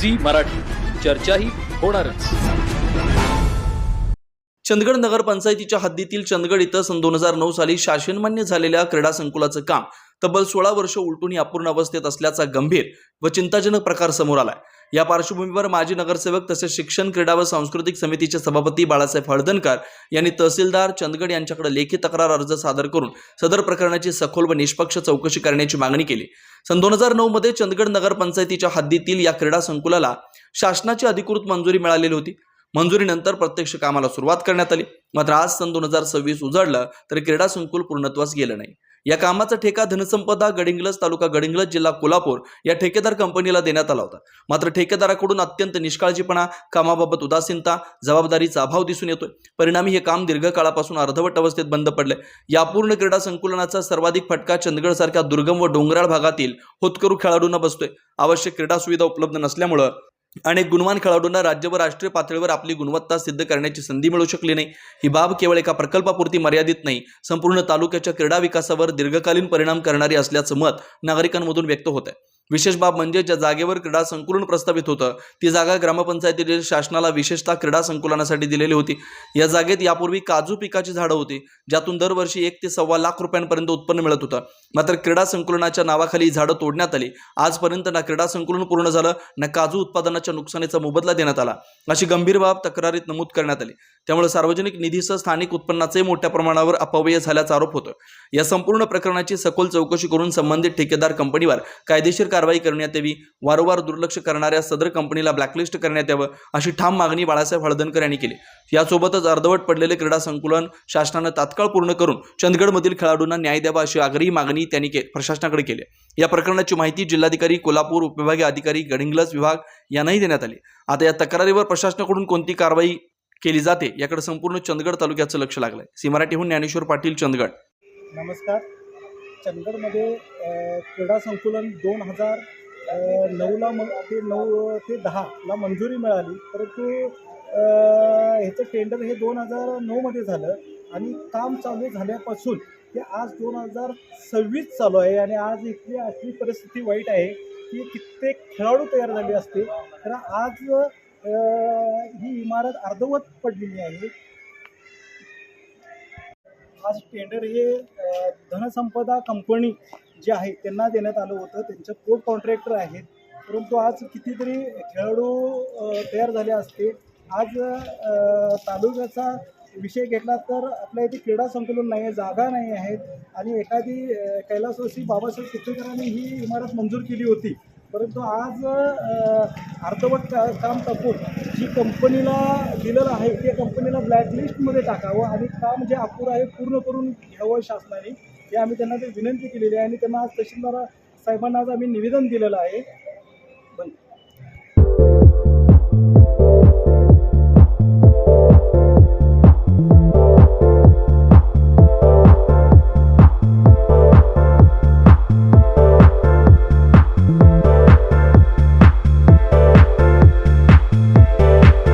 Zee Marathi. चर्चाही होणारच. चंदगड नगरपंचायतीच्या हद्दीतील चंदगड इथं सन दोन हजार नऊ साली शासनमान्य झालेल्या क्रीडा संकुलाचं काम तब्बल सोळा वर्ष उलटून अपूर्ण अवस्थेत असल्याचा गंभीर व चिंताजनक प्रकार समोर आलाय. या पार्श्वभूमीवर माजी नगरसेवक तसेच शिक्षण क्रीडा व सांस्कृतिक समितीचे सभापती बाळासाहेब हळदणकर यांनी तहसीलदार चंदगड यांच्याकडे लेखी तक्रार अर्ज सादर करून सदर प्रकरणाची सखोल व निष्पक्ष चौकशी करण्याची मागणी केली. सन दोन हजार नऊ मध्ये चंदगड नगरपंचायतीच्या हद्दीतील या क्रीडा संकुलाला शासनाची अधिकृत मंजुरी मिळालेली होती. मंजुरीनंतर प्रत्यक्ष कामाला सुरुवात करण्यात आली. मात्र आज सन दोन हजार सव्वीस उजाडलं तरी क्रीडा संकुल पूर्णत्वास गेलं नाही. या कामाचा ठेका धनसंपदा गडिंग्लज तालुका गडिंग्लज जिल्हा कोल्हापूर या ठेकेदार कंपनीला देण्यात आला होता. मात्र ठेकेदाराकडून अत्यंत निष्काळजीपणा कामाबाबत उदासीनता जबाबदारीचा अभाव दिसून येतोय. परिणामी हे काम दीर्घकाळापासून अर्धवट अवस्थेत बंद पडले. या पूर्ण क्रीडा संकुलनाचा सर्वाधिक फटका चंदगडसारख्या दुर्गम व डोंगराळ भागातील होतकरू खेळाडूंना बसतोय. आवश्यक क्रीडा सुविधा उपलब्ध नसल्यामुळं अनेक गुणवान खेळाडूंना राज्य व राष्ट्रीय पातळीवर आपली गुणवत्ता सिद्ध करण्याची संधी मिळू शकली नाही. ही बाब केवळ एका प्रकल्पापुरती मर्यादित नाही संपूर्ण तालुक्याच्या क्रीडा विकासावर दीर्घकालीन परिणाम करणारी असल्याचं मत नागरिकांमधून व्यक्त होत आहे विशेष बाब म्हणजे ज्या जागेवर क्रीडा संकुलन प्रस्तावित होतं ती जागा ग्रामपंचायतीतील शासनाला विशेषतः क्रीडा संकुलनासाठी दिलेली होती. या जागेत यापूर्वी काजू पिकाची झाडं होती ज्यातून दरवर्षी एक ते सव्वा लाख रुपयांपर्यंत उत्पन्न मिळत होतं. मात्र क्रीडा संकुलनाच्या नावाखाली ही झाडं तोडण्यात आली. आजपर्यंत ना क्रीडा संकुलन पूर्ण झालं ना काजू उत्पादनाच्या नुकसानीचा मोबदला देण्यात आला. अशी गंभीर बाब तक्रारीत नमूद करण्यात आली. त्यामुळे सार्वजनिक निधीसह स्थानिक उत्पन्नाचे मोठ्या प्रमाणावर अपव्यय झाल्याचा आरोप होतो या संपूर्ण प्रकरणाची सखोल चौकशी करून संबंधित ठेकेदार कंपनीवर कायदेशीर कारवाई करण्यात यावी. वारंवार दुर्लक्ष करणाऱ्या सदर कंपनीला ब्लॅकलिस्ट करण्यात यावं अशी ठाम मागणी बाळासाहेब हळदणकर यांनी केली. यासोबतच अर्धवट पडलेले क्रीडा संकुलन शासनानं तात्काळ पूर्ण करून चंदगडमधील खेळाडूंना न्याय द्यावा अशी आग्रही मागणी त्यांनी के प्रशासनाकडे केली. या प्रकरणाची माहिती जिल्हाधिकारी कोल्हापूर उपविभागीय अधिकारी गडिंग्लज विभाग यांनाही देण्यात आली. आता या तक्रारीवर प्रशासनाकडून कोणती कारवाई केली जाते याकडे संपूर्ण चंदगड तालुक्याचं लक्ष लागलंय. सी मराठीहून ज्ञानेश्वर पाटील चंदगड. नमस्कार. चंदगडमध्ये क्रीडा संकुलन दोन हजार नऊला म ते नऊ ते दहाला मंजुरी मिळाली. परंतु ह्याचं टेंडर हे दोन हजार नऊमध्ये झालं आणि काम चालू झाल्यापासून ते आज दोन हजार सव्वीस चालू आहे आणि आज इथली अशी परिस्थिती वाईट आहे की कित्येक खेळाडू तयार झाले असते तर आज ही इमारत अर्धवत पडलेली आहे. आज टेंडर हे धनसंपदा कंपनी जे आहे त्यांना देण्यात आलं होतं. त्यांचं कोड कॉन्ट्रॅक्टर आहेत. परंतु आज कितीतरी खेळाडू तयार झाले असते. आज तालुक्याचा विषय घेतला तर आपल्या इथे क्रीडा संकुलन नाही आहे जागा नाही आहेत. आणि एखादी कैलासवासी बाबासाहेब कुचेकरांनी ही इमारत मंजूर केली होती. परंतु आज अर्धवट का काम टाकून जी कंपनीला दिलेलं आहे त्या कंपनीला ब्लॅकलिस्टमध्ये टाकावं आणि काम जे अपुरं आहे पूर्ण करून घ्यावं शासनाने हे आम्ही त्यांना ते विनंती केलेली आहे आणि त्यांना आज तहसीलदार साहेबांना आज आम्ही निवेदन दिलेलं आहे. बंद